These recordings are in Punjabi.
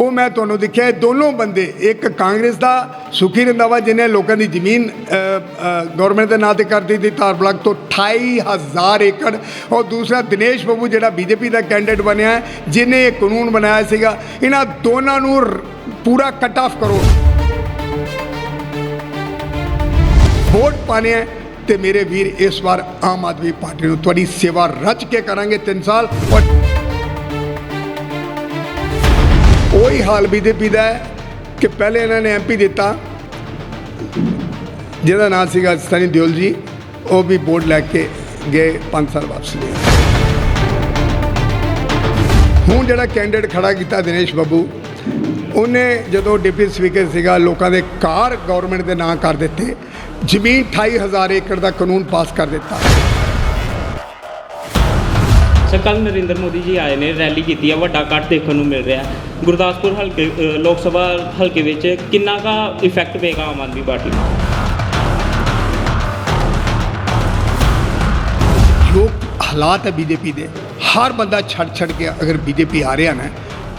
ਉਹ ਮੈਂ ਤੁਹਾਨੂੰ ਦਿਖਿਆ ਇਹ ਦੋਨੋਂ ਬੰਦੇ ਇੱਕ ਕਾਂਗਰਸ ਦਾ ਸੁਖੀ ਰੰਦਾਵਾ ਜਿਹਨੇ ਲੋਕਾਂ ਦੀ ਜ਼ਮੀਨ ਗਵਰਨਮੈਂਟ ਦੇ ਨਾਂ ਤੇ ਕਰ ਦਿੱਤੀ ਧਾਰ ਬਲਾਕ ਤੋਂ 28000 ਏਕੜ। ਔਰ ਦੂਸਰਾ ਦਿਨੇਸ਼ ਬੱਬੂ ਜਿਹੜਾ ਬੀਜੇਪੀ ਦਾ ਕੈਂਡੀਡੇਟ ਬਣਿਆ ਹੈ, ਜਿਹਨੇ ਇਹ ਕਾਨੂੰਨ ਬਣਾਇਆ ਸੀਗਾ। ਇਹਨਾਂ ਦੋਨਾਂ ਨੂੰ ਪੂਰਾ ਕੱਟ ਆਫ ਕਰੋ। ਵੋਟ ਪਾਣੇ ਹੈ ਤੇ ਮੇਰੇ ਵੀਰ ਇਸ ਵਾਰ ਆਮ ਆਦਮੀ ਪਾਰਟੀ ਨੂੰ ਤੁਹਾਡੀ ਸੇਵਾ ਰਚ ਕੇ ਕਰਾਂਗੇ 3 ਸਾਲ। ਔਰ ਉਹੀ ਹਾਲ ਬੀਜੇਪੀ ਦਾ ਹੈ ਕਿ ਪਹਿਲੇ ਇਹਨਾਂ ਨੇ ਐਮਪੀ ਦਿੱਤਾ, ਜਿਹਦਾ ਨਾਮ ਸੀਗਾ ਸਨੀ ਦਿਓਲ ਜੀ, ਉਹ ਵੀ ਬੋਰਡ ਲੈ ਕੇ ਗਏ 5 ਸਾਲ ਵਾਪਸ ਨਹੀਂ ਹੁਣ ਜਿਹੜਾ ਕੈਂਡੀਡੇਟ ਖੜਾ ਕੀਤਾ ਦਿਨੇਸ਼ ਬੱਬੂ, ਉਹਨੇ ਜਦੋਂ ਡਿਪਟੀ ਸਪੀਕਰ ਸੀਗਾ, ਲੋਕਾਂ ਦੇ ਕਾਰ ਗਵਰਨਮੈਂਟ ਦੇ ਨਾਂ ਕਰ ਦਿੱਤੇ, ਜ਼ਮੀਨ 28000 ਏਕੜ ਦਾ ਕਾਨੂੰਨ ਪਾਸ ਕਰ ਦਿੱਤਾ। ਅੱਛਾ ਕੱਲ ਨਰਿੰਦਰ ਮੋਦੀ ਜੀ ਆਏ ਨੇ ਰੈਲੀ ਕੀਤੀ ਆ ਵੱਡਾ ਕੱਟ ਦੇਖਣ ਨੂੰ ਮਿਲ ਰਿਹਾ। ਗੁਰਦਾਸਪੁਰ ਹਲਕੇ ਅ, ਲੋਕ ਸਭਾ ਹਲਕੇ ਵਿੱਚ ਕਿੰਨਾ ਕਾ ਇਫੈਕਟ ਪਏਗਾ ਆਮ ਆਦਮੀ ਪਾਰਟੀ ਨੂੰ? ਜੋ ਹਾਲਾਤ ਹੈ ਬੀਜੇਪੀ ਦੇ। ਹਰ ਬੰਦਾ ਛੱਡ ਛੱਡ ਕੇ ਅਗਰ ਬੀਜੇਪੀ ਆ ਰਿਹਾ ਨਾ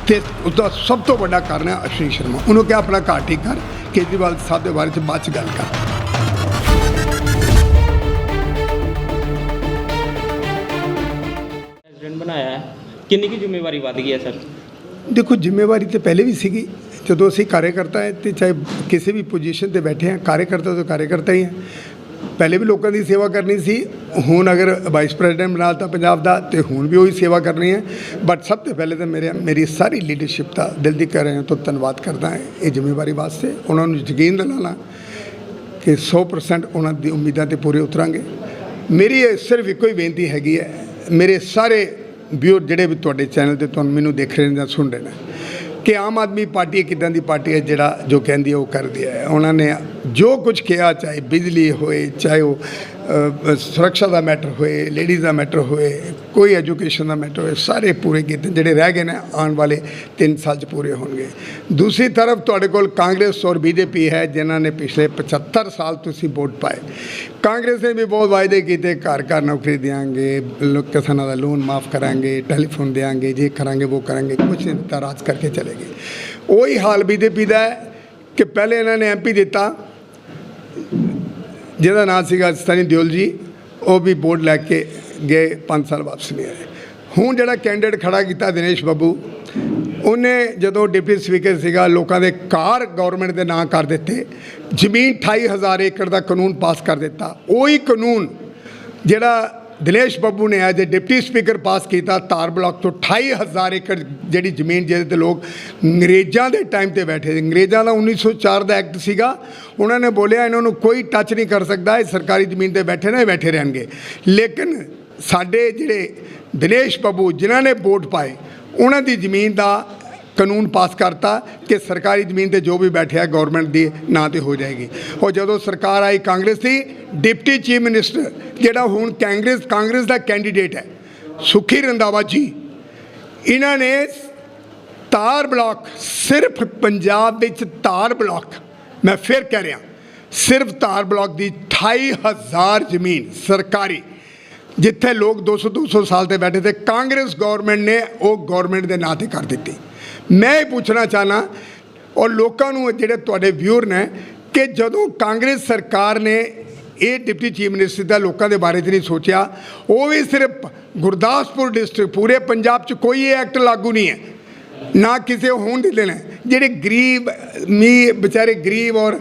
ਤੇ ਉਹਦਾ ਸਭ ਤੋਂ ਵੱਡਾ ਕਾਰਨ ਹੈ ਅਸ਼ਵਨੀ ਸ਼ਰਮਾ। ਉਹਨੂੰ ਕਿਹਾ ਆਪਣਾ ਘਰ ਠੀਕ ਕਰ ਕੇਜਰੀਵਾਲ ਸਾਹਿਬ ਦੇ ਬਾਰੇ ਚ ਬਾਅਦ ਚ ਗੱਲ ਕਰ। ਬਣਾਇਆ ਹੈ? ਕਿੰਨੀ ਕੀ ਜ਼ਿੰਮੇਵਾਰੀ ਵੱਧ ਗਈ ਹੈ ਸਰ? ਦੇਖੋ, ਜ਼ਿੰਮੇਵਾਰੀ ਤੇ ਪਹਿਲੇ ਵੀ ਸੀਗੀ। ਜਦੋਂ ਅਸੀਂ ਕਾਰਜਕਰਤਾ ਹੈ ਤੇ ਚਾਹੇ ਕਿਸੇ ਵੀ ਪੋਜੀਸ਼ਨ ਤੇ ਬੈਠੇ ਹਾਂ, ਕਾਰਜਕਰਤਾ ਤਾਂ ਕਾਰਜਕਰਤਾ ਹੀ ਹੈ। ਪਹਿਲੇ ਵੀ ਲੋਕਾਂ ਦੀ ਸੇਵਾ ਕਰਨੀ ਸੀ। ਹੁਣ ਅਗਰ ਵਾਈਸ ਪ੍ਰੈਜ਼ੀਡੈਂਟ ਬਣਾਤਾ ਪੰਜਾਬ ਦਾ ਤੇ ਹੁਣ ਵੀ ਉਹੀ ਸੇਵਾ ਕਰਨੀ ਹੈ। ਬਟ ਸਭ ਤੋਂ ਪਹਿਲੇ ਤਾਂ ਮੇਰੇ, ਮੇਰੀ ਸਾਰੀ ਲੀਡਰਸ਼ਿਪ ਦਾ ਦਿਲ ਦੀ ਕਰ ਰਹੇ ਤੋਂ ਧੰਨਵਾਦ ਕਰਦਾ ਹਾਂ ਇਹ ਜ਼ਿੰਮੇਵਾਰੀ ਵਾਸਤੇ। ਉਹਨਾਂ ਨੂੰ ਯਕੀਨ ਦਿਲਾਣਾ ਕਿ 100% ਉਹਨਾਂ ਦੀ ਉਮੀਦਾਂ ਤੇ ਪੂਰੇ ਉਤਰਾਂਗੇ। ਮੇਰੀ ਸਿਰਫ ਇੱਕੋ ਹੀ ਬੇਨਤੀ ਹੈਗੀ ਹੈ। ਮੇਰੇ ਸਾਰੇ ਵਿਊਅਰ ਜਿਹੜੇ ਵੀ ਤੁਹਾਡੇ ਚੈਨਲ ਤੇ ਤੁਹਾਨੂੰ ਮੈਨੂੰ ਦੇਖ ਰਹੇ ਨੇ ਜਾਂ ਸੁਣ ਰਹੇ ਨੇ, ਕਿ ਆਮ ਆਦਮੀ ਪਾਰਟੀ ਇੱਕ ਦੀ ਪਾਰਟੀ ਹੈ ਜਿਹੜਾ ਜੋ ਕਹਿੰਦੀ ਹੈ ਉਹ ਕਰਦੀ ਹੈ। ਉਹਨਾਂ ਨੇ ਜੋ ਕੁਝ ਕਿਹਾ, ਚਾਹੇ ਬਿਜਲੀ ਹੋਏ, ਚਾਹੇ ਉਹ ਸੁਰੱਖਿਆ ਦਾ ਮੈਟਰ ਹੋਏ, ਲੇਡੀਜ਼ ਦਾ ਮੈਟਰ ਹੋਏ ਕੋਈ ਐਜੂਕੇਸ਼ਨ ਦਾ ਮੈਟਰ ਹੋਏ, ਸਾਰੇ ਪੂਰੇ ਕੀਤੇ, ਜਿਹੜੇ ਰਹਿ ਗਏ ਨੇ ਆਉਣ ਵਾਲੇ 3 ਸਾਲ ਚ ਪੂਰੇ ਹੋਣਗੇ। ਦੂਸਰੀ ਤਰਫ ਤੁਹਾਡੇ ਕੋਲ ਕਾਂਗਰਸ ਔਰ ਬੀਜੇਪੀ ਹੈ, ਜਿਨ੍ਹਾਂ ਨੇ ਪਿਛਲੇ 75 ਸਾਲ ਤੁਸੀਂ ਵੋਟ ਪਾਏ। ਕਾਂਗਰਸ ਨੇ ਵੀ ਬਹੁਤ ਵਾਅਦੇ ਕੀਤੇ, ਘਰ ਘਰ ਨੌਕਰੀ ਦੇਾਂਗੇ ਲੋਕ ਕਿਸਾਨਾਂ ਦਾ ਲੋਨ ਮਾਫ ਕਰਾਂਗੇ, ਟੈਲੀਫੋਨ ਦੇਾਂਗੇ ਜੇ ਕਰਾਂਗੇ ਉਹ ਕਰਾਂਗੇ, ਕੁਛ ਨਹੀਂ ਦਿੱਤਾ, ਰਾਜ ਕਰਕੇ ਚਲੇ ਗਏ। ਉਹੀ ਹਾਲ ਬੀਜੇਪੀ ਦਾ ਹੈ ਕਿ ਪਹਿਲੇ ਇਹਨਾਂ ਨੇ ਐਮਪੀ ਦਿੱਤਾ। ਜਿਹਦਾ ਨਾਮ ਸੀਗਾ ਸਨੀ ਦਿਓਲ ਜੀ, ਉਹ ਵੀ ਵੋਟ ਲੈ ਕੇ ਗਏ 5 ਸਾਲ ਵਾਪਸ ਨਹੀਂ ਆਏ। ਹੁਣ ਜਿਹੜਾ ਕੈਂਡੀਡੇਟ ਖੜਾ ਕੀਤਾ ਦਿਨੇਸ਼ ਬੱਬੂ, ਉਹਨੇ ਜਦੋਂ ਡਿਪਟੀ ਸਪੀਕਰ ਸੀਗਾ, ਲੋਕਾਂ ਦੇ ਕਾਰ ਗਵਰਨਮੈਂਟ ਦੇ ਨਾਂ ਕਰ ਦਿੱਤੇ। ਜ਼ਮੀਨ 28000 ਏਕੜ ਦਾ ਕਾਨੂੰਨ ਪਾਸ ਕਰ ਦਿੱਤਾ। ਉਹੀ ਕਾਨੂੰਨ ਜਿਹੜਾ ਦਿਨੇਸ਼ ਬੱਬੂ ਨੇ ਅੱਜ ਡਿਪਟੀ ਸਪੀਕਰ ਪਾਸ ਕੀਤਾ ਤਾਰ ਬਲਾਕ ਤੋਂ 28000 ਏਕੜ ਜਿਹੜੀ ਜ਼ਮੀਨ ਜਿਹਦੇ ਤੇ ਲੋਕ ਅੰਗਰੇਜ਼ਾਂ ਦੇ ਟਾਈਮ ਤੇ ਬੈਠੇ ਸੀ। ਅੰਗਰੇਜ਼ਾਂ ਦਾ 1904 ਦਾ ਐਕਟ ਸੀਗਾ। ਉਹਨਾਂ ਨੇ ਬੋਲਿਆ, ਇਹਨਾਂ ਨੂੰ ਕੋਈ ਟੱਚ ਨਹੀਂ ਕਰ ਸਕਦਾ, ਇਹ ਸਰਕਾਰੀ ਜ਼ਮੀਨ ਤੇ ਬੈਠੇ ਨੇ, ਇਹ ਬੈਠੇ ਰਹਿਣਗੇ। ਲੇਕਿਨ ਸਾਡੇ ਜਿਹੜੇ ਦਿਨੇਸ਼ ਬੱਬੂ ਜਿਨ੍ਹਾਂ ਨੇ ਵੋਟ ਪਾਏ, ਉਹਨਾਂ ਦੀ ਜ਼ਮੀਨ ਦਾ ਕਾਨੂੰਨ ਪਾਸ ਕਰਤਾ ਕਿ ਸਰਕਾਰੀ ਜ਼ਮੀਨ ਤੇ ਜੋ ਵੀ ਬੈਠਿਆ ਗਵਰਨਮੈਂਟ ਦੀ ਨਾਂ ਤੇ ਹੋ ਜਾਏਗੀ। ਉਹ ਜਦੋਂ ਸਰਕਾਰ ਆਈ ਕਾਂਗਰਸ ਦੀ, ਡਿਪਟੀ ਚੀਫ ਮਿਨਿਸਟਰ, ਜਿਹੜਾ ਹੁਣ ਕਾਂਗਰਸ ਕਾਂਗਰਸ ਦਾ ਕੈਂਡੀਡੇਟ ਹੈ, ਸੁਖੀ ਰੰਦਾਵਾ ਜੀ, ਇਹਨਾਂ ਨੇ ਤਾਰ ਬਲਾਕ, ਸਿਰਫ ਪੰਜਾਬ ਵਿੱਚ ਤਾਰ ਬਲਾਕ, ਮੈਂ ਫਿਰ ਕਹਿ ਰਿਹਾ, ਸਿਰਫ ਤਾਰ ਬਲਾਕ ਦੀ 28000 ਜ਼ਮੀਨ ਸਰਕਾਰੀ ਜਿੱਥੇ ਲੋਕ 200 200 ਸਾਲ ਤੇ ਬੈਠੇ ਤੇ ਕਾਂਗਰਸ ਗਵਰਨਮੈਂਟ ਨੇ ਉਹ ਗਵਰਨਮੈਂਟ ਦੇ ਨਾਂ ਤੇ ਕਰ ਦਿੱਤੀ। ਮੈਂ ਇਹ ਪੁੱਛਣਾ ਚਾਹਨਾ ਔਰ ਲੋਕਾਂ ਨੂੰ ਜਿਹੜੇ ਤੁਹਾਡੇ ਵਿਊਰ ਨੇ ਕਿ ਜਦੋਂ ਕਾਂਗਰਸ ਸਰਕਾਰ ਨੇ ਇਹ ਡਿਪਟੀ ਚੀਫ ਮਿਨਿਸਟਰ ਦਾ ਲੋਕਾਂ ਦੇ ਬਾਰੇ 'ਚ ਨਹੀਂ ਸੋਚਿਆ, ਉਹ ਵੀ ਸਿਰਫ ਗੁਰਦਾਸਪੁਰ ਡਿਸਟ੍ਰਿਕਟ ਪੂਰੇ ਪੰਜਾਬ 'ਚ ਕੋਈ ਇਹ ਐਕਟ ਲਾਗੂ ਨਹੀਂ ਹੈ। ਨਾ ਕਿਸੇ ਹੋਣ ਦੇ ਲੈਣਾ ਜਿਹੜੇ ਗਰੀਬ, ਮੀ ਵਿਚਾਰੇ ਗਰੀਬ ਔਰ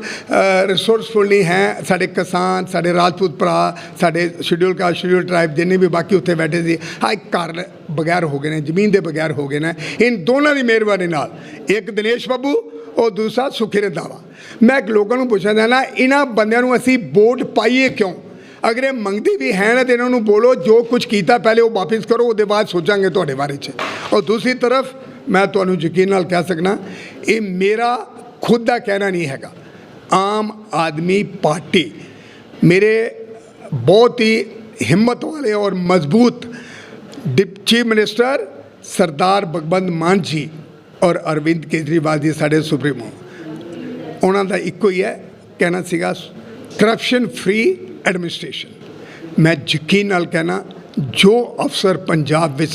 ਰਿਸੋਰਸਫੁਲ ਨਹੀਂ ਹੈ, ਸਾਡੇ ਕਿਸਾਨ, ਸਾਡੇ ਰਾਜਪੂਤ ਭਰਾ, ਸਾਡੇ ਸ਼ਡਿਊਲ ਕਾਸਟ ਸ਼ਡਿਊਲ ਟ੍ਰਾਈਬ ਜਿੰਨੇ ਵੀ ਬਾਕੀ ਉੱਥੇ ਬੈਠੇ ਸੀ ਹਾਂ ਇੱਕ ਘਰ ਬਗੈਰ ਹੋ ਗਏ ਨੇ, ਜ਼ਮੀਨ ਦੇ ਬਗੈਰ ਹੋ ਗਏ ਨੇ। ਇਨ ਦੋਨਾਂ ਦੀ ਮਿਹਰਬਾਨੀ ਨਾਲ, ਇੱਕ ਦਿਨੇਸ਼ ਬੱਬੂ ਔਰ ਦੂਸਰਾ ਸੁਖੀ ਰੰਧਾਵਾ। ਮੈਂ ਇੱਕ ਲੋਕਾਂ ਨੂੰ ਪੁੱਛਣਾ ਚਾਹੁੰਦਾ ਇਹਨਾਂ ਬੰਦਿਆਂ ਨੂੰ ਅਸੀਂ ਵੋਟ ਪਾਈਏ ਕਿਉਂ? ਅਗਰ ਇਹ ਮੰਗਦੇ ਵੀ ਹੈ ਨਾ ਤੇ ਇਹਨਾਂ ਨੂੰ ਬੋਲੋ, ਜੋ ਕੁਝ ਕੀਤਾ ਪਹਿਲੇ ਉਹ ਵਾਪਸ ਕਰੋ, ਉਹਦੇ ਬਾਅਦ ਸੋਚਾਂਗੇ ਤੁਹਾਡੇ ਬਾਰੇ 'ਚ। ਔਰ ਦੂਸਰੀ ਤਰਫ ਮੈਂ ਤੁਹਾਨੂੰ ਯਕੀਨ ਨਾਲ ਕਹਿ ਸਕਣਾ ਇਹ ਮੇਰਾ ਖੁਦ ਦਾ ਕਹਿਣਾ ਨਹੀਂ ਹੈਗਾ। ਆਮ ਆਦਮੀ ਪਾਰਟੀ, ਮੇਰੇ ਬਹੁਤ ਹੀ ਹਿੰਮਤ ਵਾਲੇ ਔਰ ਮਜ਼ਬੂਤ ਡਿਪ ਚੀਫ ਮਿਨਿਸਟਰ ਸਰਦਾਰ ਭਗਵੰਤ ਮਾਨ ਜੀ ਔਰ ਅਰਵਿੰਦ ਕੇਜਰੀਵਾਲ ਜੀ ਸਾਡੇ ਸੁਪਰੀਮੋ। ਉਹਨਾਂ ਦਾ ਇੱਕੋ ਹੀ ਹੈ, ਕਹਿਣਾ ਸੀਗਾ ਕਰਪਸ਼ਨ ਫ੍ਰੀ ਐਡਮਿਨਿਸਟ੍ਰੇਸ਼ਨ ਮੈਂ ਯਕੀਨ ਨਾਲ ਕਹਿਣਾ, ਜੋ ਅਫਸਰ ਪੰਜਾਬ ਵਿੱਚ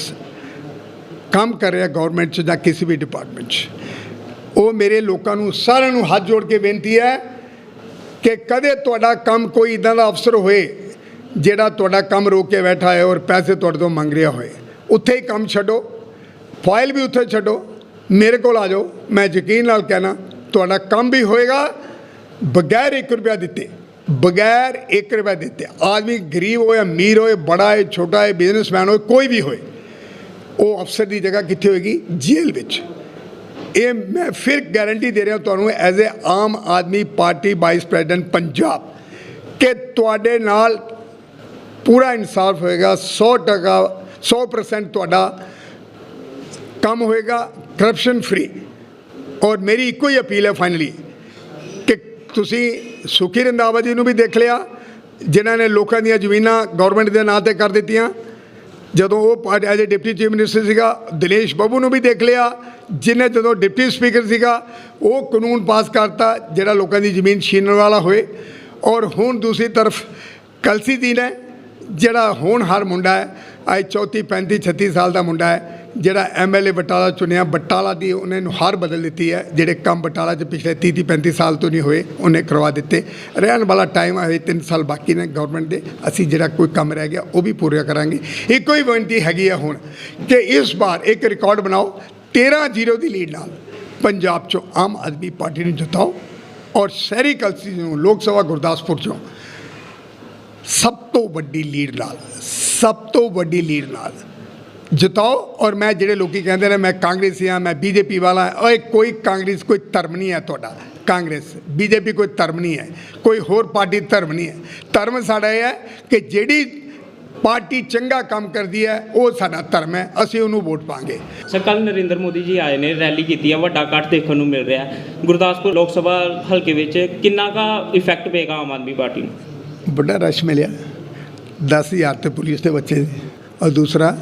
ਕੰਮ ਕਰ ਰਿਹਾ ਗਵਰਨਮੈਂਟ 'ਚ ਜਾਂ ਕਿਸੇ ਵੀ ਡਿਪਾਰਟਮੈਂਟ 'ਚ। ਉਹ ਮੇਰੇ ਲੋਕਾਂ ਨੂੰ ਸਾਰਿਆਂ ਨੂੰ ਹੱਥ ਜੋੜ ਕੇ ਬੇਨਤੀ ਹੈ ਕਿ ਕਦੇ ਤੁਹਾਡਾ ਕੰਮ ਕੋਈ ਇਦਾਂ ਦਾ ਅਫਸਰ ਹੋਏ ਜਿਹੜਾ ਤੁਹਾਡਾ ਕੰਮ ਰੋਕ ਕੇ ਬੈਠਾ ਹੈ ਔਰ ਪੈਸੇ ਤੁਹਾਡੇ ਤੋਂ ਮੰਗ ਰਿਹਾ ਹੋਏ। ਉੱਥੇ ਹੀ ਕੰਮ ਛੱਡੋ ਫਾਈਲ ਵੀ ਉੱਥੇ ਛੱਡੋ, ਮੇਰੇ ਕੋਲ ਆ ਜਾਓ, ਮੈਂ ਯਕੀਨ ਨਾਲ ਕਹਿਣਾ, ਤੁਹਾਡਾ ਕੰਮ ਵੀ ਹੋਏਗਾ, ਬਗੈਰ 1 ਰੁਪਿਆ ਦਿੱਤੇ, ਬਗੈਰ 1 ਰੁਪਿਆ ਦਿੱਤੇ। ਆਦਮੀ ਗਰੀਬ ਹੋਏ, ਅਮੀਰ ਹੋਏ, ਬੜਾ ਹੈ ਛੋਟਾ ਹੈ ਬਿਜ਼ਨਸਮੈਨ ਹੋਏ, ਕੋਈ ਵੀ ਹੋਏ। ਉਹ ਅਫਸਰ ਦੀ ਜਗ੍ਹਾ ਕਿੱਥੇ ਹੋਏਗੀ? ਜੇਲ੍ਹ ਵਿੱਚ। ਇਹ ਮੈਂ ਫਿਰ ਗਾਰੰਟੀ ਦੇ ਰਿਹਾ ਤੁਹਾਨੂੰ as a Aam Aadmi Party vice president Punjab, ਕਿ ਤੁਹਾਡੇ ਨਾਲ ਪੂਰਾ ਇਨਸਾਫ ਹੋਏਗਾ 100 ਟਕਾ 100% ਤੁਹਾਡਾ ਕੰਮ ਹੋਏਗਾ ਕਰਪਸ਼ਨ ਫ੍ਰੀ ਔਰ ਮੇਰੀ ਇੱਕੋ ਹੀ ਅਪੀਲ ਹੈ ਫਾਈਨਲੀ ਕਿ ਤੁਸੀਂ ਸੁਖੀ ਰੰਦਾਵਾ ਜੀ ਨੂੰ ਵੀ ਦੇਖ ਲਿਆ, ਜਿਨ੍ਹਾਂ ਨੇ ਲੋਕਾਂ ਦੀਆਂ ਜ਼ਮੀਨਾਂ ਗਵਰਨਮੈਂਟ ਦੇ ਨਾਂ ਤੇ ਕਰ ਦਿੱਤੀਆਂ ਜਦੋਂ ਉਹ as a deputy chief minister ਸੀਗਾ, ਦਿਨੇਸ਼ ਬੱਬੂ ਨੂੰ ਵੀ ਦੇਖ ਲਿਆ, ਜਿਹਨੇ ਜਦੋਂ ਡਿਪਟੀ ਸਪੀਕਰ ਸੀਗਾ, ਉਹ ਕਾਨੂੰਨ ਪਾਸ ਕਰਤਾ, ਜਿਹੜਾ ਲੋਕਾਂ ਦੀ ਜ਼ਮੀਨ ਛੀਨਣ ਵਾਲਾ ਹੋਏ। ਔਰ ਹੁਣ ਦੂਸਰੀ ਤਰਫ ਕਲਸੀ ਜੀ ਨੇ ਜਿਹੜਾ ਹੁਣ ਹਰ ਮੁੰਡਾ ਹੈ, ਅੱਜ 34 35 36 ਸਾਲ ਦਾ ਮੁੰਡਾ ਹੈ ਜਿਹੜਾ ਐਮਐਲਏ ਬਟਾਲਾ ਚੁਣਿਆ, ਬਟਾਲਾ ਦੀ ਉਹਨੇ ਨੂੰ ਹਾਰ ਬਦਲ ਦਿੱਤੀ ਹੈ, ਜਿਹੜੇ ਕੰਮ ਬਟਾਲਾ 'ਚ ਪਿਛਲੇ 30 30 35 ਸਾਲ ਤੋਂ ਨਹੀਂ ਹੋਏ, ਉਹਨੇ ਕਰਵਾ ਦਿੱਤੇ। ਰਹਿਣ ਵਾਲਾ ਟਾਈਮ ਹੈ 3 ਸਾਲ ਬਾਕੀ ਨੇ ਗਵਰਨਮੈਂਟ ਦੇ, ਅਸੀਂ ਜਿਹੜਾ ਕੋਈ ਕੰਮ ਰਹਿ ਗਿਆ, ਉਹ ਵੀ ਪੂਰਾ ਕਰਾਂਗੇ। ਇੱਕੋ ਹੀ ਬੇਨਤੀ ਹੈਗੀ ਹੈ ਹੁਣ ਕਿ ਇਸ ਵਾਰ ਇੱਕ ਰਿਕਾਰਡ ਬਣਾਓ 13-0 ਦੀ ਲੀਡ ਨਾਲ ਪੰਜਾਬ 'ਚੋਂ ਆਮ ਆਦਮੀ ਪਾਰਟੀ ਨੂੰ ਜਿਤਾਓ ਔਰ ਸ਼ਹਿਰੀ ਕਲਸੀ ਨੂੰ ਲੋਕ ਸਭਾ ਗੁਰਦਾਸਪੁਰ 'ਚੋਂ ਸਭ ਤੋਂ ਵੱਡੀ ਲੀਡ ਨਾਲ, ਸਭ ਤੋਂ ਵੱਡੀ ਲੀਡ ਨਾਲ ਜਿਤਾਓ ਔਰ ਮੈਂ ਜਿਹੜੇ ਲੋਕੀ ਕਹਿੰਦੇ ਨੇ ਮੈਂ ਕਾਂਗਰਸੀ ਹਾਂ ਮੈਂ ਬੀਜੇਪੀ ਵਾਲਾ ਓਏ ਕੋਈ ਕਾਂਗਰਸ ਕੋਈ ਧਰਮ ਨਹੀਂ ਹੈ ਤੁਹਾਡਾ। ਕਾਂਗਰਸ ਬੀਜੇਪੀ ਕੋਈ ਧਰਮ ਨਹੀਂ ਹੈ ਕੋਈ ਹੋਰ ਪਾਰਟੀ ਧਰਮ ਨਹੀਂ ਹੈ। ਧਰਮ ਸਾਡਾ ਇਹ ਹੈ ਕਿ ਜਿਹੜੀ ਪਾਰਟੀ ਚੰਗਾ ਕੰਮ ਕਰਦੀ ਹੈ ਉਹ ਸਾਡਾ ਧਰਮ ਹੈ ਅਸੀਂ ਉਹਨੂੰ ਵੋਟ ਪਾਵਾਂਗੇ। ਸਰ ਕੱਲ ਨਰਿੰਦਰ ਮੋਦੀ ਜੀ ਆਏ ਨੇ ਰੈਲੀ ਕੀਤੀ ਹੈ ਵੱਡਾ ਇਕੱਠ ਦੇਖਣ ਨੂੰ ਮਿਲ ਰਿਹਾ ਗੁਰਦਾਸਪੁਰ ਲੋਕ ਸਭਾ ਹਲਕੇ ਵਿੱਚ ਕਿੰਨਾ ਕਾ ਇਫੈਕਟ ਪਏਗਾ ਆਮ ਆਦਮੀ ਪਾਰਟੀ ਨੂੰ? ਵੱਡਾ ਰਸ਼ ਮਿਲਿਆ। 10000 ਤੇ ਪੁਲਿਸ ਦੇ ਬੱਚੇ ਔਰ ਦੂਸਰਾ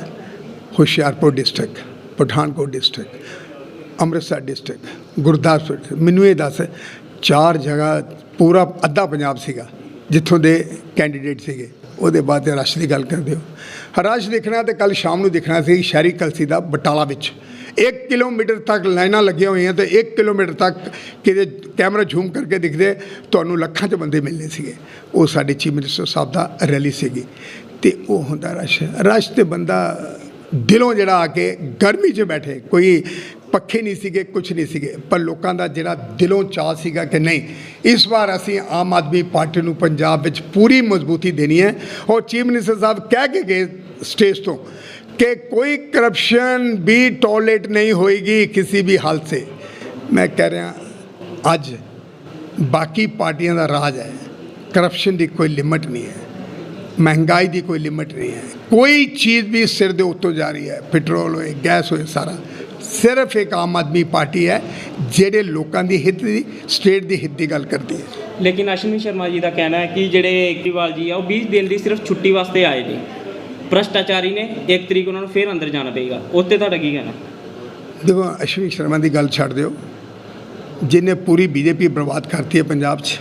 Hoshiarpur district Pathankot district Amritsar district Gurdaspur ਮੈਨੂੰ ਇਹ ਦੱਸ, ਚਾਰ ਜਗ੍ਹਾ ਪੂਰਾ ਅੱਧਾ ਪੰਜਾਬ ਸੀਗਾ, ਜਿੱਥੋਂ ਦੇ ਕੈਂਡੀਡੇਟ ਸੀਗੇ। ਉਹਦੇ ਬਾਅਦ ਤੇ ਰਸ਼ ਦੀ ਗੱਲ ਕਰਦੇ ਹੋ। ਰਸ਼ ਦੇਖਣਾ ਤੇ ਕੱਲ ਸ਼ਾਮ ਨੂੰ ਦੇਖਣਾ ਸੀ ਸ਼ਹਿਰੀ ਕਲਸੀ ਦਾ ਬਟਾਲਾ ਵਿੱਚ। 1 ਕਿਲੋਮੀਟਰ ਤੱਕ ਲਾਈਨਾਂ ਲੱਗੀਆਂ ਹੋਈਆਂ ਤੇ 1 ਕਿਲੋਮੀਟਰ ਤੱਕ ਕਿਤੇ ਕੈਮਰਾ ਝੂਮ ਕਰਕੇ ਦਿਖਦੇ, ਤੁਹਾਨੂੰ ਲੱਖਾਂ 'ਚ ਬੰਦੇ ਮਿਲਨੇ ਸੀਗੇ। ਉਹ ਸਾਡੇ ਚੀਫ ਮਿਨਿਸਟਰ ਸਾਹਿਬ ਦਾ ਰੈਲੀ ਸੀਗੀ। ਤੇ ਉਹ ਹੁੰਦਾ ਰਸ਼। ਰਸ਼ ਤੇ ਬੰਦਾ ਦਿਲੋਂ ਜਿਹੜਾ ਆ ਕੇ ਗਰਮੀ 'ਚ ਬੈਠੇ, ਕੋਈ ਪੱਖੇ ਨਹੀਂ ਸੀਗੇ ਕੁਝ ਨਹੀਂ ਸੀਗੇ, ਪਰ ਲੋਕਾਂ ਦਾ ਜਿਹੜਾ ਦਿਲੋਂ ਚਾਹ ਸੀਗਾ ਕਿ ਨਹੀਂ, ਇਸ ਵਾਰ ਅਸੀਂ ਆਮ ਆਦਮੀ ਪਾਰਟੀ ਨੂੰ ਪੰਜਾਬ ਵਿੱਚ ਪੂਰੀ ਮਜ਼ਬੂਤੀ ਦੇਣੀ ਹੈ। ਔਰ ਚੀਫ ਮਿਨਿਸਟਰ ਸਾਹਿਬ ਕਹਿ ਕੇ ਗਏ ਸਟੇਜ ਤੋਂ ਕਿ ਕੋਈ ਕਰਪਸ਼ਨ ਵੀ ਟੋਲਰੇਟ ਨਹੀਂ ਹੋਏਗੀ ਕਿਸੇ ਵੀ ਹਾਲਤ ਸੇ ਮੈਂ ਕਹਿ ਰਿਹਾ, ਅੱਜ ਬਾਕੀ ਪਾਰਟੀਆਂ ਦਾ ਰਾਜ ਹੈ ਕਰਪਸ਼ਨ ਦੀ ਕੋਈ ਲਿਮਟ ਨਹੀਂ ਹੈ। ਮਹਿੰਗਾਈ ਦੀ ਕੋਈ ਲਿਮਟ ਨਹੀਂ ਹੈ। ਕੋਈ ਚੀਜ਼ ਵੀ ਸਿਰ ਦੇ ਉੱਤੋਂ ਜਾ ਰਹੀ ਹੈ ਪੈਟਰੋਲ ਹੋਏ ਗੈਸ ਹੋਏ ਸਾਰਾ। ਸਿਰਫ ਇੱਕ ਆਮ ਆਦਮੀ ਪਾਰਟੀ ਹੈ ਜਿਹੜੇ ਲੋਕਾਂ ਦੀ ਹਿੱਤ ਦੀ ਸਟੇਟ ਦੀ ਹਿੱਤ ਦੀ ਗੱਲ ਕਰਦੀ ਹੈ। ਲੇਕਿਨ ਅਸ਼ਵਨੀ ਸ਼ਰਮਾ ਜੀ ਦਾ ਕਹਿਣਾ ਹੈ ਕਿ ਜਿਹੜੇ ਕੇਜਰੀਵਾਲ ਜੀ ਆ ਉਹ 20 ਦਿਨ ਦੀ ਸਿਰਫ ਛੁੱਟੀ ਵਾਸਤੇ ਆਏ ਨੇ। ਭ੍ਰਸ਼ਟਾਚਾਰੀ ਨੇ ਇੱਕ ਤਰੀਕ ਉਹਨਾਂ ਨੂੰ ਫੇਰ ਅੰਦਰ ਜਾਣਾ ਪਏਗਾ। ਉੱਤੇ ਤੁਹਾਡਾ ਕੀ ਕਹਿਣਾ? ਦੇਖੋ ਅਸ਼ਵਨੀ ਸ਼ਰਮਾ ਦੀ ਗੱਲ ਛੱਡ ਦਿਓ। ਜਿਹਨੇ ਪੂਰੀ ਬੀਜੇਪੀ ਬਰਬਾਦ ਕਰਤੀ ਹੈ ਪੰਜਾਬ 'ਚ।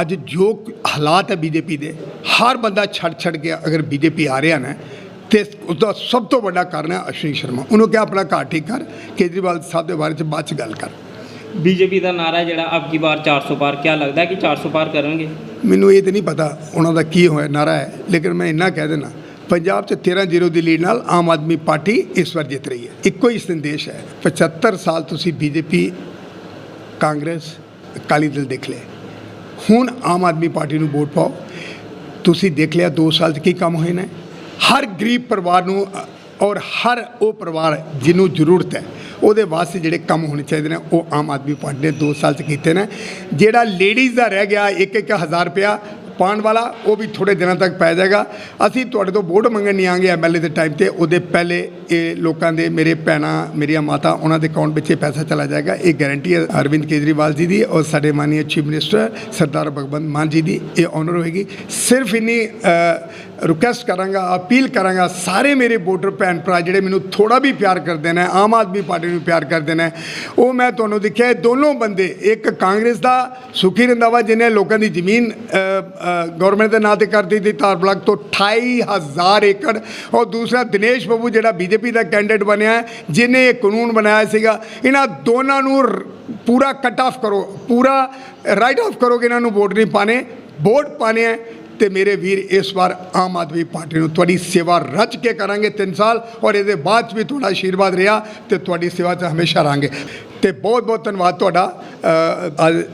ਅੱਜ ਜੋ ਹਾਲਾਤ ਹੈ ਬੀਜੇਪੀ ਦੇ। ਹਰ ਬੰਦਾ ਛੱਡ ਛੱਡ ਕੇ ਅਗਰ ਬੀਜੇਪੀ ਆ ਰਿਹਾ ਨਾ ਤੇ ਉਹਦਾ ਸਭ ਤੋਂ ਵੱਡਾ ਕਾਰਨ ਹੈ ਅਸ਼ਵਨੀ ਸ਼ਰਮਾ। ਉਹਨੂੰ ਕਿਹਾ ਆਪਣਾ ਘਰ ਠੀਕ ਕਰ ਕੇਜਰੀਵਾਲ ਸਾਹਿਬ ਦੇ ਬਾਰੇ ਚ ਬਾਅਦ ਚ ਗੱਲ ਕਰ। ਬੀਜੇਪੀ ਦਾ ਨਾਰਾ ਜਿਹੜਾ ਅਬ ਕੀ ਵਾਰ 400 ਪਾਰ ਕਿਆ ਲੱਗਦਾ ਕਿ 400 ਪਾਰ ਕਰਨਗੇ? ਮੈਨੂੰ ਇਹ ਤੇ ਨਹੀਂ ਪਤਾ ਉਹਨਾਂ ਦਾ ਕੀ ਹੋਇਆ ਨਾਰਾ ਹੈ। ਲੇਕਿਨ ਮੈਂ ਇੰਨਾ ਕਹਿ ਦੇਣਾ ਪੰਜਾਬ 'ਚ 13-0 ਦੀ ਲੀਡ ਨਾਲ ਆਮ ਆਦਮੀ ਪਾਰਟੀ ਇਸ ਵਾਰ ਜਿੱਤ ਰਹੀ ਹੈ। ਇੱਕੋ ਹੀ ਸੰਦੇਸ਼ ਹੈ 75 ਸਾਲ ਤੁਸੀਂ ਬੀਜੇਪੀ ਕਾਂਗਰਸ ਅਕਾਲੀ ਦਲ ਦੇਖ ਲਏ। ਹੁਣ ਆਮ ਆਦਮੀ ਪਾਰਟੀ ਨੂੰ ਵੋਟ ਪਾਓ। ਤੁਸੀਂ ਦੇਖ ਲਿਆ 2 ਸਾਲ 'ਚ ਕੀ ਕੰਮ ਹੋਏ ਨੇ। ਹਰ ਗਰੀਬ ਪਰਿਵਾਰ ਨੂੰ, ਔਰ ਹਰ ਉਹ ਪਰਿਵਾਰ ਜਿਹਨੂੰ ਜ਼ਰੂਰਤ ਹੈ, ਉਹਦੇ ਵਾਸਤੇ ਜਿਹੜੇ ਕੰਮ ਹੋਣੇ ਚਾਹੀਦੇ ਨੇ, ਉਹ ਆਮ ਆਦਮੀ ਪਾਰਟੀ ਨੇ 2 ਸਾਲ 'ਚ ਕੀਤੇ ਨੇ। ਜਿਹੜਾ ਲੇਡੀਜ਼ ਦਾ ਰਹਿ ਗਿਆ ਇੱਕ ਇੱਕ ਹਜ਼ਾਰ ਰੁਪਇਆ ਪਾਉਣ ਵਾਲਾ, ਉਹ ਵੀ ਥੋੜੇ ਦਿਨਾਂ ਤੱਕ ਪੈ ਜਾਏਗਾ। ਅਸੀਂ ਤੁਹਾਡੇ ਤੋਂ ਵੋਟ ਮੰਗਣ ਨਹੀਂ ਆਂਗੇ ਐਮਐਲਏ ਦੇ ਟਾਈਮ ਤੇ। ਉਹਦੇ ਪਹਿਲੇ ਇਹ ਲੋਕਾਂ ਦੇ ਮੇਰੇ ਭੈਣਾਂ, ਮੇਰੀਆਂ ਮਾਤਾ, ਉਹਨਾਂ ਦੇ ਅਕਾਊਂਟ ਵਿੱਚ ਇਹ ਪੈਸਾ ਚਲਾ ਜਾਏਗਾ। ਇਹ ਗਾਰੰਟੀ ਹੈ ਅਰਵਿੰਦ ਕੇਜਰੀਵਾਲ ਜੀ ਦੀ ਔਰ ਸਾਡੇ ਮਾਨਯੋਗ ਚੀਫ ਮਿਨਿਸਟਰ ਸਰਦਾਰ ਭਗਵੰਤ ਮਾਨ ਜੀ ਦੀ। ਇਹ ਆਨਰ ਹੋਏਗੀ। ਸਿਰਫ ਇਨੀ ਰਿਕੁਐਸਟ ਕਰਾਂਗਾ ਅਪੀਲ ਕਰਾਂਗਾ, ਸਾਰੇ ਮੇਰੇ ਵੋਟਰ ਭੈਣ ਭਰਾ ਜਿਹੜੇ ਮੈਨੂੰ ਥੋੜਾ ਵੀ ਪਿਆਰ ਕਰਦੇ ਨੇ, ਆਮ ਆਦਮੀ ਪਾਰਟੀ ਨੂੰ ਪਿਆਰ ਕਰਦੇ ਨੇ, ਉਹ ਮੈਂ ਤੁਹਾਨੂੰ ਦੇਖਿਆ ਇਹ ਦੋਨੋਂ ਬੰਦੇ, ਇੱਕ ਕਾਂਗਰਸ ਦਾ, ਸੁਖੀ ਰੰਦਾਵਾ ਜਿਹਨੇ ਲੋਕਾਂ ਦੀ ਜ਼ਮੀਨ ਗਵਰਨਮੈਂਟ ਦੇ ਨਾਂ ਤੇ ਕਰ ਦਿੱਤੀ ਤਾਰ ਬਲਾਕ ਤੋਂ 28000 ਏਕੜ, ਔਰ ਦੂਸਰਾ ਦਿਨੇਸ਼ ਬੱਬੂ ਜਿਹੜਾ ਬੀਜੇਪੀ ਦਾ ਕੈਂਡੀਡੇਟ ਬਣਿਆ, ਜਿਹਨੇ ਇਹ ਕਾਨੂੰਨ ਬਣਾਇਆ ਸੀਗਾ, ਇਹਨਾਂ ਦੋਨਾਂ ਨੂੰ ਪੂਰਾ ਕਟ ਆਫ ਕਰੋ, ਪੂਰਾ ਰਾਈਟ ਆਫ ਕਰੋ ਕਿ ਇਹਨਾਂ ਨੂੰ ਵੋਟ ਨਹੀਂ ਪਾਣੇ ਵੋਟ ਪਾਣੇ ਹੈ ਤੇ ਮੇਰੇ ਵੀਰ ਇਸ ਵਾਰ ਆਮ ਆਦਮੀ ਪਾਰਟੀ ਨੂੰ ਤੁਹਾਡੀ ਸੇਵਾ ਰਚ ਕੇ ਕਰਾਂਗੇ 3 ਸਾਲ ਔਰ ਇਹਦੇ ਬਾਅਦ 'ਚ ਵੀ ਤੁਹਾਡਾ ਆਸ਼ੀਰਵਾਦ ਰਿਹਾ ਤੇ ਤੁਹਾਡੀ ਸੇਵਾ 'ਚ ਹਮੇਸ਼ਾ ਰਹਾਂਗੇ। ਤੇ ਬਹੁਤ ਬਹੁਤ ਧੰਨਵਾਦ ਤੁਹਾਡਾ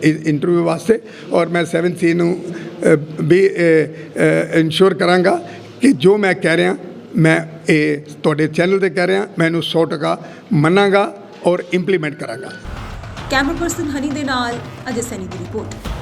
ਇੰਟਰਵਿਊ ਵਾਸਤੇ ਔਰ ਮੈਂ 7 ਸੀ ਨੂੰ ਵੀ ਇਨਸ਼ੋਰ ਕਰਾਂਗਾ ਕਿ ਜੋ ਮੈਂ ਕਹਿ ਰਿਹਾ, ਮੈਂ ਇਹ ਤੁਹਾਡੇ ਚੈਨਲ ਤੇ ਕਹਿ ਰਿਹਾ, ਮੈਂ ਇਹਨੂੰ 100% ਮੰਨਾਂਗਾ ਔਰ ਇੰਪਲੀਮੈਂਟ ਕਰਾਂਗਾ। ਕੈਮਰਾ ਪਰਸਨ ਹਨੀ ਦੇ ਨਾਲ ਅਜੇ ਸੈਨੀ ਦੀ ਰਿਪੋਰਟ